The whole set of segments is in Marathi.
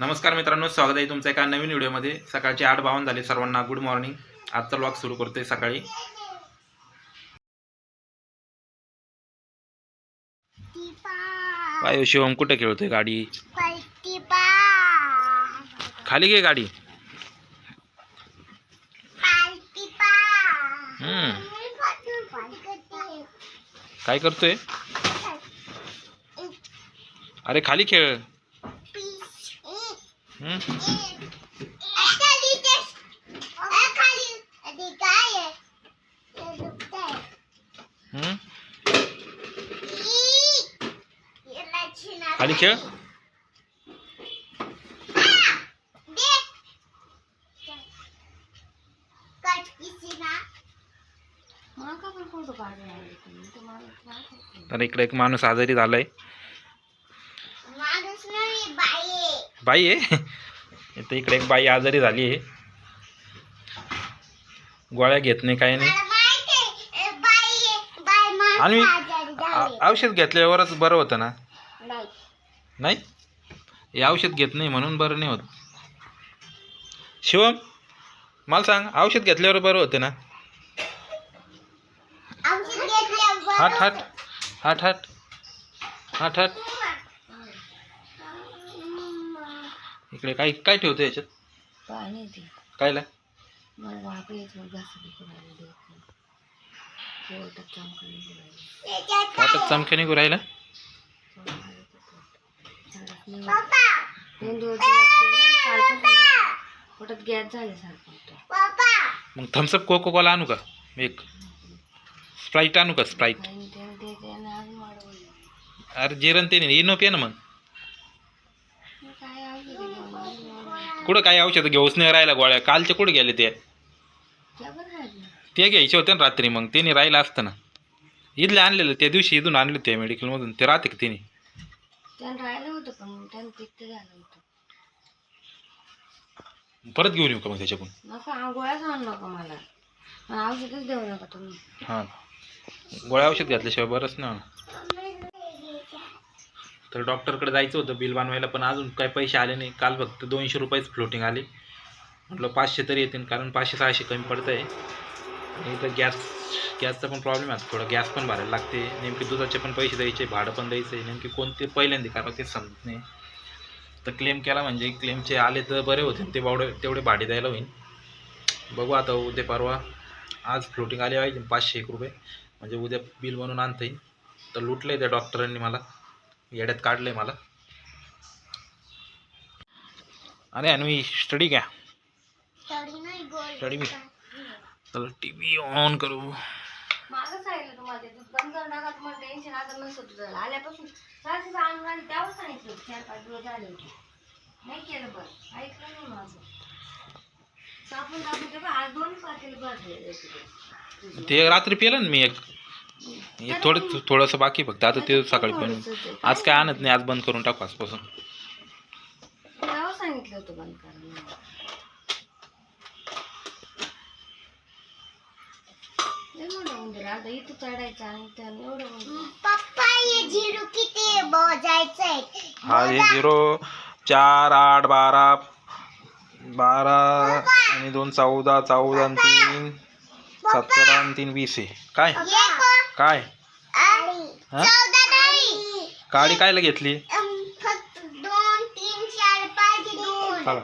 नमस्कार मित्रांनो स्वागत आहे तुमचं एका नवीन व्हिडिओमध्ये. सकाळचे आठ बावन्न झाले सर्वांना गुड मॉर्निंग आजचा व्लॉग सुरू करतोय सकाळी. काय शिवम कुठे खेळतोय गाडी? खाली घे गाडी. काय करतोय? अरे खाली खेळ. खाली खेळ तर इकडे एक माणूस आजारी झालाय माणूस नाही बाई आहे. बाई आहे. इथं इकडे एक बाई आजारी झाली आहे. गोळ्या घेत नाही काही नाही. आणि औषध घेतल्यावरच बरं होतं ना? नाही. हे औषध घेत नाही म्हणून बरं नाही होत. शिवम मला सांग औषध घेतल्यावर बरं होते ना? हाट हाट. हाट हाट. हाट हाट. इकडे काय काय ठेवतं याच्यात? पाणी ते. कायला? मला मग जास्त. पोटात काय वाटत निघू राहिला? झाडत नाही. पप्पा! दोन दिवस लागते ना, कालपासून पोटात गॅस झाल्यासारखं होतं. पप्पा! मग थम्सअप कोको कोला आणू का? एक. स्प्राईट आणू का स्प्राईट आणि त्यानं ते त्यानं अजून वाढवलं. अरे जिरण ते नाही इनो पे ना मग. कुठं काय औषध घेऊच नाही राहिला गोळ्या. कालचे कुठे गेले ते. ते घ्यायचे होते ना रात्री मग. त्याने राहिलं असतं ना. इथले आणलेलं त्या दिवशी इथून आणले ते मेडिकलमधून ते राहते का तिने? त्यानं राहिलं होतं पण मग त्यानं पित्त झालं होतं. परत घेऊन येऊ का मग त्याच्याकडून? नका आ- गोळ्याच आणू नका मला. आणि औषधच देऊ नका तुम्ही. हां गोळ्या औषध घेतल्याशिवाय बरंच ना. तर डॉक्टरकडे जायचं होतं बिल बनवायला पण अजून काही पैसे आले नाही. काल फक्त दोनशे रुपयेच फ्लोटिंग आले. म्हटलं पाचशे तरी येतील कारण पाचशे सहाशे कमी पडतं आहे आणि इथं गॅस गॅसचा पण प्रॉब्लेम आहे. थोडं गॅस पण भरायला लागते. नेमके दुधाचे पण पैसे द्यायचे भाडं पण द्यायचं आहे नेमके कोणते पहिल्यांदा कारण तेच समजत नाही. तर क्लेम केला म्हणजे क्लेमचे आले तर बरे होते ते बावडे तेवढे भाडे द्यायला होईल. बघू आता उद्या परवा आज फ्लोटिंग आली पाहिजे पाचशे एक रुपये. म्हणजे उद्या बिल बनवून आणता येईल. तर लुटलं आहे त्या डॉक्टरांनी मला. येड्यात काढलं आहे मला. अरे अन्वी स्टडी घ्या तरी नाही गोल स्टडी मी. चला टी व्ही ऑन करू. मागं सांगितलं तुम्हाला ते दूध बंद करून टाका तुम्हाला टेन्शन आता नसतं तुझं आल्यापासून सारखं सांगून आणि त्यावर सांगितलं होतं, चार पाच दिवस झाले होते. नाही केलं बरं. ऐकलं नाही माझं. सापून आज दोन पातेले ते रात्री पिलं ना मी एक. हे थोडं थोडंसं बाकी फक्त. आता ते सकाळी पण आज काय आणत नाही आज बंद करून टाकू आजपासून. सांगितलं होतं बंद हे हा हे झिरो चार आठ बारा बारा आणि दोन चौदा चौदा आणि तीन सतरा आणि तीन वीस आहे. काय? काय? हा? काडी कायला घेतली? चला.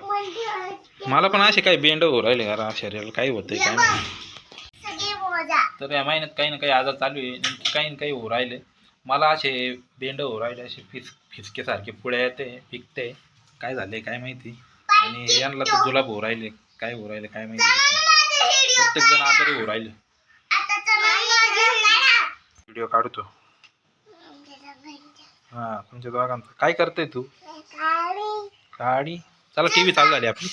मला पण असे काही बेंड हो राहिले का शरीराला काही होतंय काय तर या महिन्यात काही ना काही आजार चालू आहे नेमके काही ना काही हो राहिले. मला असे बेंड हो राहिले असे फिस फिसकेसारखे पुढे येते पिकते. काय झाले काय माहिती? आणि यांना तर जुलाब हो राहिले काय हो राहिले काय माहिती. प्रत्येक जण आजारी हो राहिले. व्हिडिओ काढतो. हा तुमच्या दोघांचं. काय करतोय तू? गाडी. चला टी व्ही चालू झाली आपली.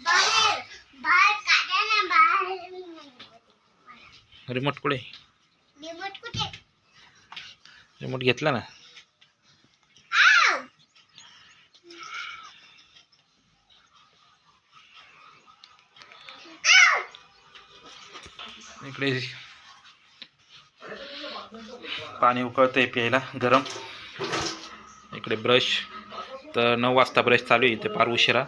बाहेर बाहेर काढा ना बाहेर. रिमोट कुठे? रिमोट घेतला ना! इकडे पाणी उकळतंय प्यायला गरम. इकडे ब्रश तर नऊ वाजता ब्रश चालू आहे इथे फार उशिरा.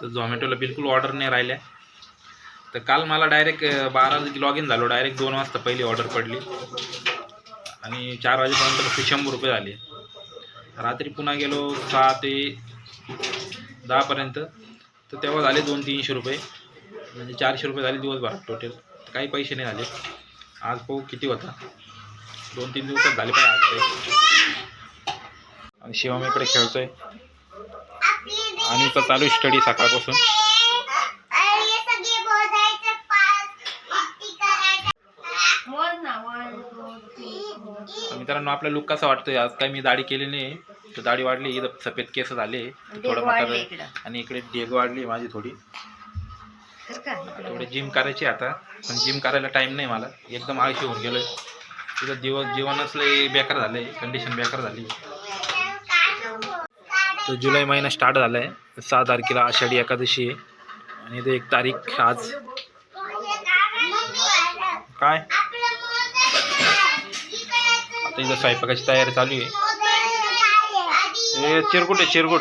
तर झोमॅटोला बिलकुल ऑर्डर नाही राहिल्या. तर काल मला डायरेक्ट बारा लॉग इन झालो. डायरेक्ट दोन वाजता पहिली ऑर्डर पडली. आणि चार वाजेपर्यंत फक्त शंभर रुपये झाले. रात्री पुन्हा गेलो सहा ते दहापर्यंत. तर तेव्हा झाले दोन तीनशे रुपये. म्हणजे चारशे रुपये झाले दिवसभर टोटल काही पैसे नाही झाले. आज पाहू किती होता. दोन तीन दिवसात झाले पाहिजे आज आणि शिवम इकडे खेळतोय. आणि तर चालू स्टडी सकाळपासून. मित्रांनो आपला लुक कसा वाटतोय? आज काही मी दाढी केली नाही. तर दाढी वाढली सफेद केस झाले. थोडं आणि इकडे डेग वाढली माझी थोडी. थोडे जिम करायची आता. पण जिम करायला टाईम नाही मला. एकदम आळशी होऊन गेलोय. तिथं दिवस जीवनच लय बेकार झालंय. कंडिशन बेकार झाली. तर जुलै महिना स्टार्ट झाला आहे सहा तारखेला आषाढी एकादशी आहे. आणि ते एक तारीख आज. काय? आता इथं स्वयंपाकाची तयारी चालू आहे. चिरकुट आहे चिरकुट.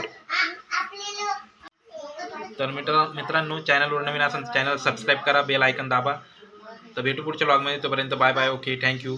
तर मित्र मित्रांनो चॅनलवर नवीन असेल चॅनल सबस्क्राईब करा बेल आयकन दाबा. तर भेटू पुढच्या ब्लॉगमध्ये तोपर्यंत बाय बाय ओके थँक्यू.